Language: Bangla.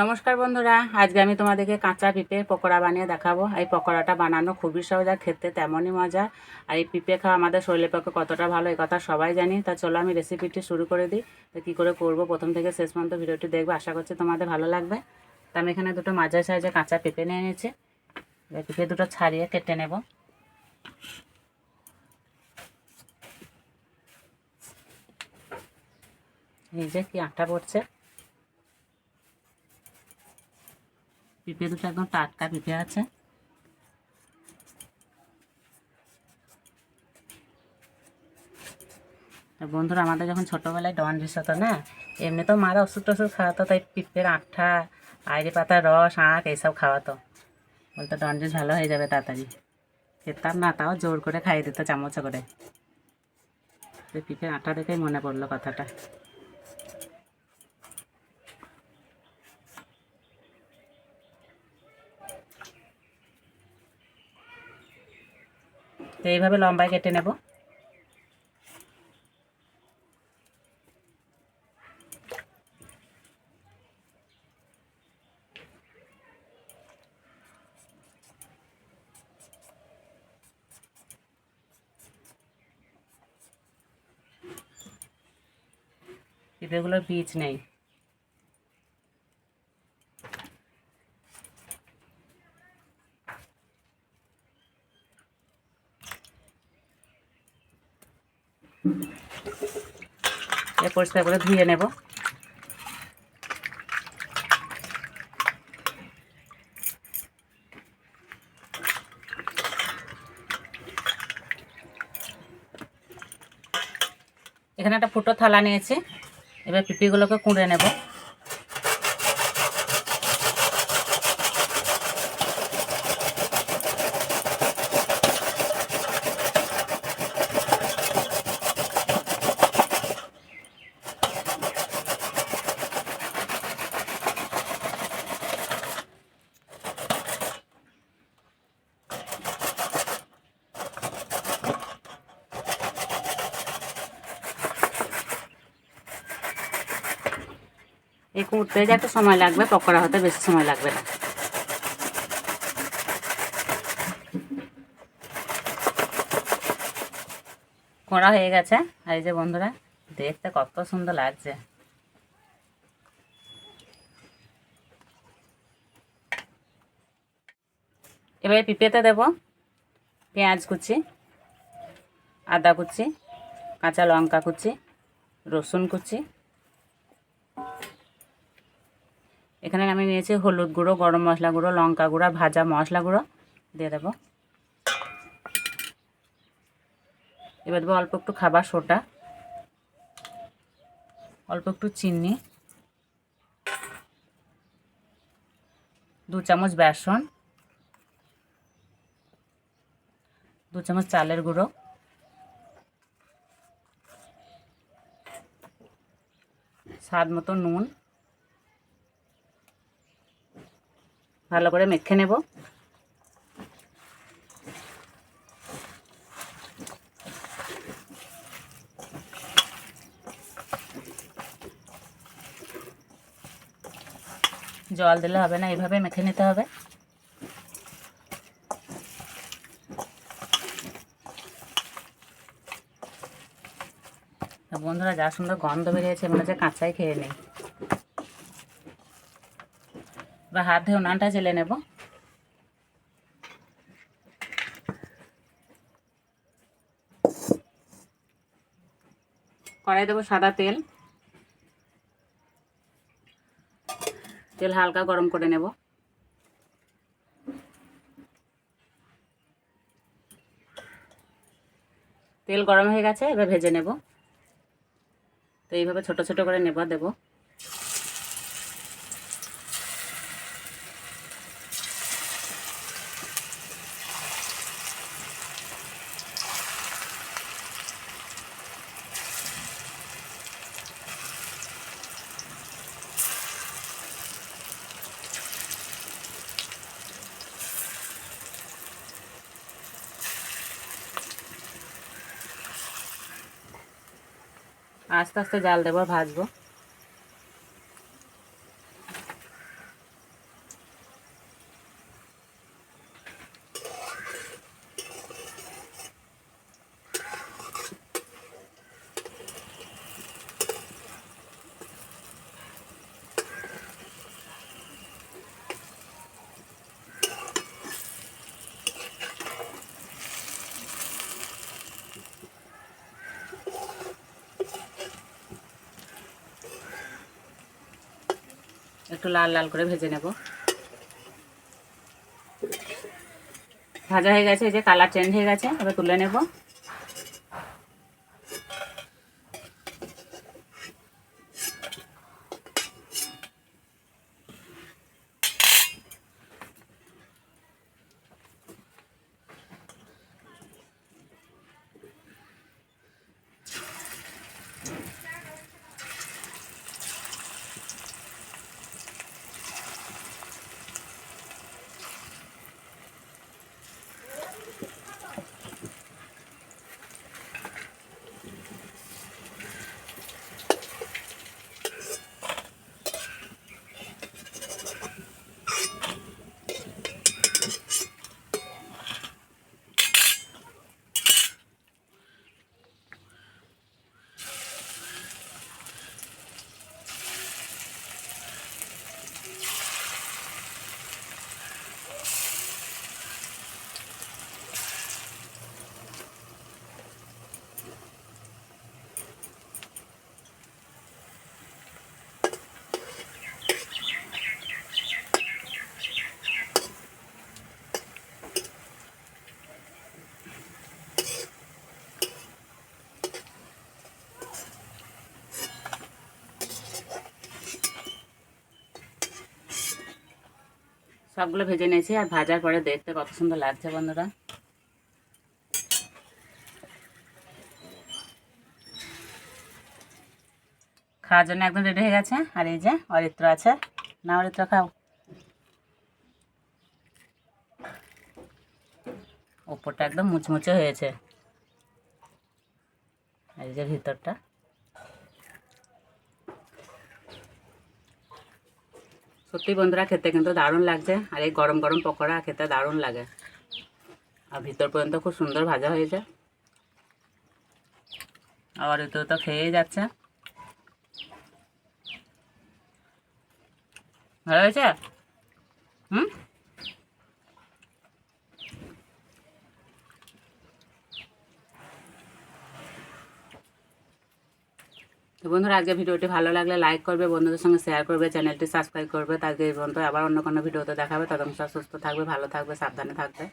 নমস্কার বন্ধুরা, আজকে আমি তোমাদেরকে কাঁচা পিঁপে পকোড়া বানিয়ে দেখাবো। এই পকোড়াটা বানানো খুবই সহজ আর খেতে তেমনই মজা। আর এই পিঁপে খাওয়া আমাদের শরীরের পক্ষে কতটা ভালো, এই কথা সবাই জানি। তা চলো আমি রেসিপিটি শুরু করে দিই। তো কী করে করব? প্রথম থেকে শেষ পর্যন্ত ভিডিওটি দেখবে। আশা করছি তোমাদের ভালো লাগবে। তা আমি এখানে দুটো মাঝারি সাইজে কাঁচা পেঁপে নিয়ে নিয়েছি। পিঁপে দুটো ছাড়িয়ে কেটে নেব। এই যে কি আটা পড়ছে। পেঁপে দুটো একদম টাটকা পেঁপে আছে। বন্ধুরা, আমাদের যখন ছোটোবেলায় ডন্ডিস হতো না, এমনি তো মারা ওষুধ টষুধ খাওয়াতো, তাই পিঁপড়ের আঠা, আইড়ে পাতার রস আঁক এইসব খাওয়াতো। বলতো ডন্ডিস ভালো হয়ে যাবে তাড়াতাড়ি। খেতাম না, তাও জোর করে খাইয়ে দিত, চামচ করে। পিঁপড়ের আটা দেখেই মনে পড়ল কথাটা। তো এইভাবে লম্বায় কেটে নেব। পেঁপেগুলোর বীজ নেই। পরিষ্কার করে ধুয়ে নেব। এখানে একটা ফুটো থালা নিয়েছি। এবার পিপিগুলোকে কুঁড়ে নেব। এই কুঁড়তে যে একটু সময় লাগবে, পকোড়া হতে বেশি সময় লাগবে না। কোঁড়া হয়ে গেছে। আর এই যে বন্ধুরা, দেখতে কত সুন্দর লাগছে। এবারে পিঁপেতে দেব পেঁয়াজ কুচি, আদা কুচি, কাঁচা লঙ্কা কুচি, রসুন কুচি এখানে আমি নিয়েছি হলুদ গুঁড়ো, গরম মশলা গুঁড়ো, লঙ্কা গুঁড়ো, ভাজা মশলা গুঁড়ো। দিয়ে দেবো। এবার দেবো অল্প একটু খাবার সোটা অল্প একটু চিনি, দু চামচ বেসন, দু চামচ চালের গুঁড়ো, স্বাদ মতো নুন ভালো করে মেখে নেব। জল দিলে হবে না, এইভাবে মেখে নিতে হবে। বন্ধুরা, যা সুন্দর গন্ধ বেরিয়েছে, মনে হচ্ছে কাঁচাই খেয়ে নেই। বা হাত ধুয়ে উনানটা জেলে নেব। কড়াই দেবো সাদা তেল। তেল হালকা গরম করে নেব। তেল গরম হয়ে গেছে, এবার ভেজে নেব। তো এইভাবে ছোট ছোট করে নেব, দেবো। আস্তে আস্তে জাল দেবো ভাজবো। একটু লাল লাল করে ভেজে নেব। ভাজা হয়ে গেছে, এই যে কালার চেঞ্জ হয়ে গেছে, এবার তুলে নেব। সবগুলো ভেজে নিয়েছি আর ভাজার পরে দেখতে কত সুন্দর লাগছে, বন্ধুরা। খাওয়ার জন্য একদম রেডি হয়ে গেছে। আর এই যে অরিত্র আছে। না, অরিত্র, খাও। ওপরটা একদম মুচমুচে হয়েছে। এই যে ভিতরটা। সত্যি বন্ধুরা, খেতে কিন্তু দারুণ লাগছে। আর এই গরম গরম পকোড়া খেতে দারুণ লাগে। আর ভিতর পর্যন্ত খুব সুন্দর ভাজা হয়েছে। আবার এতে তো খেয়েই যাচ্ছে। ভালো হয়েছে? হুম? তো বন্ধুরা, আজকে ভিডিওটি ভালো লাগলে লাইক করবে, বন্ধুদের সঙ্গে শেয়ার করবে চ্যানেলটি সাবস্ক্রাইব করবে। এই পর্যন্ত আবার অন্য কোনো ভিডিওতে দেখাবে। তখন সুস্থ থাকবে, ভালো থাকবে, সাবধানে থাকবে।